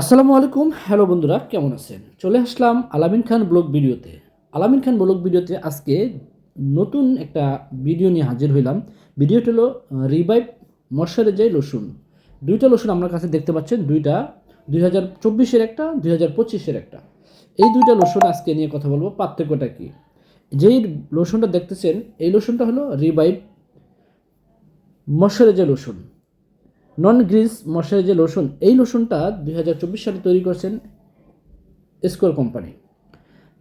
আসসালামু আলাইকুম। হ্যালো বন্ধুরা, কেমন আছেন? চলে আসলাম আলামিন খান ব্লগ ভিডিওতে। আলামিন খান ব্লগ ভিডিওতে আজকে নতুন একটা ভিডিও নিয়ে হাজির হইলাম। ভিডিওটা হলো রিভাইভ ময়শ্চারাইজার লোশন দুইটা লোশন আপনার কাছে দেখতে পাচ্ছেন, দুইটা। দুই হাজার চব্বিশের একটা, দুই হাজার পঁচিশের একটা। এই দুইটা লোশন আজকে নিয়ে কথা বলব, পার্থক্যটা কী? যেই লোশনটা দেখতেছেন, এই লোশনটা হলো Revive moisturiser lotion non grease moisturiser lotion, এই লোশনটা দুই হাজার চব্বিশ সালে তৈরি করেছেন স্কোর কোম্পানি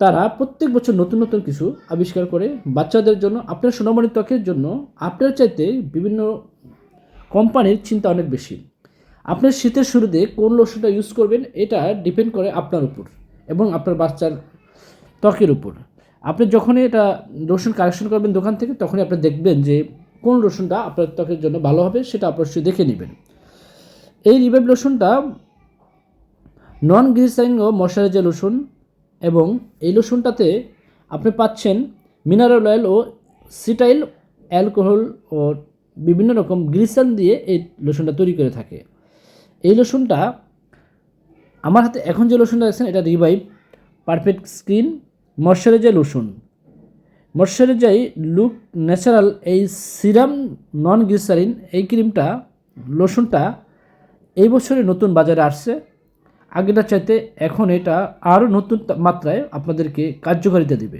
তারা প্রত্যেক বছর নতুন নতুন কিছু আবিষ্কার করে বাচ্চাদের জন্য, আপনার সোনামণি ত্বকের জন্য, আপনার চাইতে বিভিন্ন কোম্পানির চিন্তা অনেক বেশি। আপনার শীতের শুরুতে কোন লোশনটা ইউজ করবেন, এটা ডিপেন্ড করে আপনার উপর এবং আপনার বাচ্চার ত্বকের উপর। আপনি যখনই এটা লোশন কালেকশন করবেন দোকান থেকে, তখনই আপনি দেখবেন যে কোন লোশনটা আপনার ত্বকের জন্য ভালো হবে, সেটা অবশ্যই দেখে নেবেন। এই রিভাইভ লোশনটা নন গ্রিসাইন ও ময়শ্চারাইজার লোশন এবং এই লোশনটাতে আপনি পাচ্ছেন মিনারেল অয়েল ও সিটাইল অ্যালকোহল ও বিভিন্ন রকম গ্লিসান দিয়ে এই লোশনটা তৈরি করে থাকে। এই লোশনটা আমার হাতে এখন যে লোশনটা দেখছেন, এটা Revive perfect skin moisturiser lotion moisturiser look natural এই সিরাম নন গ্লিসারিন এই ক্রিমটা লোশনটা এই বছরে নতুন বাজারে আসছে। আগেটা চাইতে এখন এটা আরও নতুন মাত্রায় আপনাদেরকে কার্যকারিতা দেবে।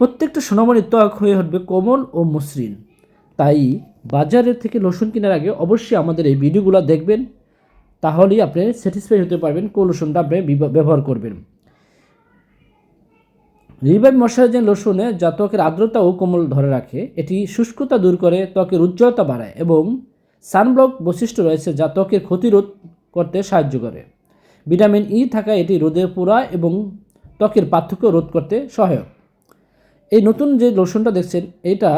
প্রত্যেকটা সোনামণি ত্বক হয়ে উঠবে কোমল ও মসৃণ। তাই বাজারের থেকে লোশন কেনার আগে অবশ্যই আমাদের এই ভিডিওগুলো দেখবেন। তাহলেই আপনি স্যাটিসফাই হতে পারবেন কোন লোশনটা আপনি ব্যবহার করবেন। রিভাইভ ময়শ্চারাইজিং লোশনে যা ত্বকের আর্দ্রতা ও কোমল ধরে রাখে, এটি শুষ্কতা দূর করে ত্বকের উজ্জ্বলতা বাড়ায় এবং সানব্লক বৈশিষ্ট্য রয়েছে যা ত্বকের ক্ষতিরোধ করতে সাহায্য করে। ভিটামিন ই থাকায় এটি রোদের পোড়া এবং ত্বকের পার্থক্য রোধ করতে সহায়ক। এই নতুন যে লোশনটা দেখছেন, এটা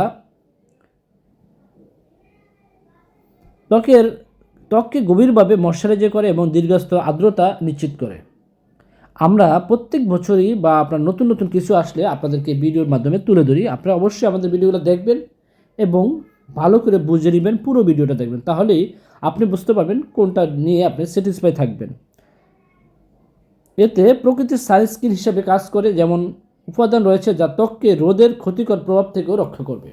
ত্বকের, ত্বককে গভীরভাবে ময়শ্চারাইজার করে এবং দীর্ঘস্থ আর্দ্রতা নিশ্চিত করে। আমরা প্রত্যেক বছরই বা আপনার নতুন নতুন কিছু আসলে আপনাদেরকে ভিডিওর মাধ্যমে তুলে ধরি। আপনারা অবশ্যই আমাদের ভিডিওগুলো দেখবেন এবং ভালো করে বুঝে নেবেন, পুরো ভিডিওটা দেখবেন। তাহলেই আপনি বুঝতে পারবেন কোনটা নিয়ে আপনি স্যাটিসফাই থাকবেন। এতে প্রকৃতির সানস্ক্রিন হিসেবে কাজ করে যেমন উপাদান রয়েছে যা ত্বককে রোদের ক্ষতিকর প্রভাব থেকেও রক্ষা করবে।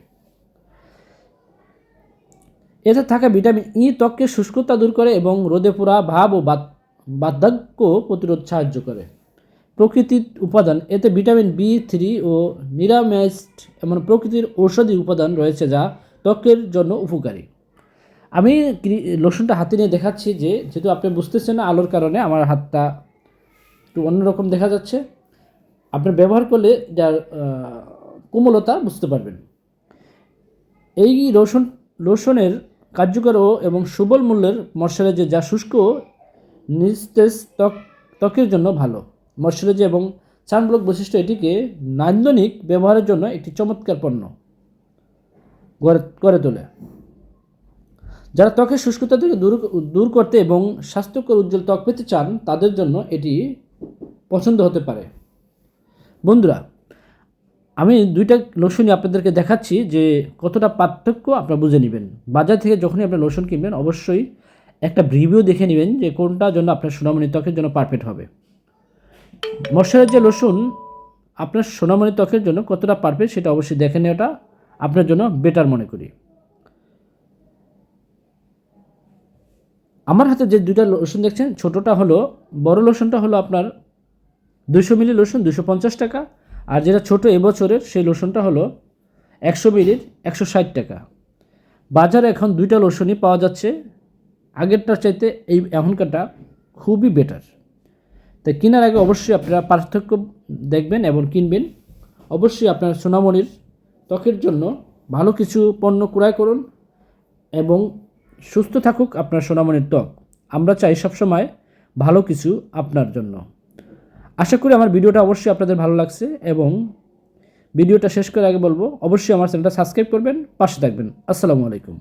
এতে থাকা ভিটামিন ই ত্বককে শুষ্কতা দূর করে এবং রোদে পোড়া ভাব ও বার্ধক্য প্রতিরোধ সাহায্য করে। প্রকৃতির উপাদান, এতে ভিটামিন বি থ্রি ও নিরামেস্ট এমন প্রকৃতির ঔষধি উপাদান রয়েছে যা ত্বকের জন্য উপকারী। আমি লোশনটা হাতে নিয়ে দেখাচ্ছি যে, যেহেতু আপনি বুঝতেছেন না আলোর কারণে আমার হাতটা একটু অন্যরকম দেখা যাচ্ছে, আপনি ব্যবহার করলে যার কোমলতা বুঝতে পারবেন। এই লোশন, লোশনের কার্যকর ও এবং সুবল মূল্যের ময়শ্চারাইজার যা শুষ্ক, নিস্তেজ ত্বক, ত্বকের জন্য ভালো। ময়শ্চারাইজার এবং সানব্লক বৈশিষ্ট্য এটিকে নান্দনিক ব্যবহারের জন্য একটি চমৎকার পণ্য। গড়ে করে তোলে। যারা ত্বকের শুষ্কতা থেকে দূর দূর করতে এবং স্বাস্থ্যকর উজ্জ্বল ত্বক পেতে চান, তাদের জন্য এটি পছন্দ হতে পারে। বন্ধুরা, আমি দুইটা লোশনই আপনাদেরকে দেখাচ্ছি যে কতটা পার্থক্য আপনারা বুঝে নেবেন। বাজার থেকে যখনই আপনি লোশন কিনবেন, অবশ্যই একটা রিভিউ দেখে নেবেন যে কোনটার জন্য আপনার সোনামণি ত্বকের জন্য পারফেক্ট হবে। ময়শ্চারাইজার লোশন আপনার সোনামণি ত্বকের জন্য কতটা পারফেক্ট সেটা অবশ্যই দেখে নেওয়াটা আপনার জন্য বেটার মনে করি। আমার হাতে যে দুটা লোশন দেখছেন, ছোটোটা হলো, বড় লোশনটা হলো আপনার দুশো মিলি লোশন দুশো পঞ্চাশ টাকা। আর যেটা ছোটো এবছরের সেই লোশনটা হলো একশো মিলির একশো ষাট টাকা। বাজারে এখন দুইটা লোশনই পাওয়া যাচ্ছে। আগেরটার চাইতে এই এখনকারটা খুবই বেটার তাই কেনার আগে অবশ্যই আপনারা পার্থক্য দেখবেন এবং কিনবেন। অবশ্যই আপনার সোনামণির ত্বকের জন্য ভালো কিছু পণ্য ক্রয় করুন এবং সুস্থ থাকুক আপনার সোনামণির ত্বক। আমরা চাই সবসময় ভালো কিছু আপনার জন্য। আশা করি আমার ভিডিওটা অবশ্যই আপনাদের ভালো লাগছে এবং ভিডিওটা শেষ করে আগে বলব, অবশ্যই আমার চ্যানেলটা সাবস্ক্রাইব করবেন, পাশে থাকবেন। আসসালামু আলাইকুম।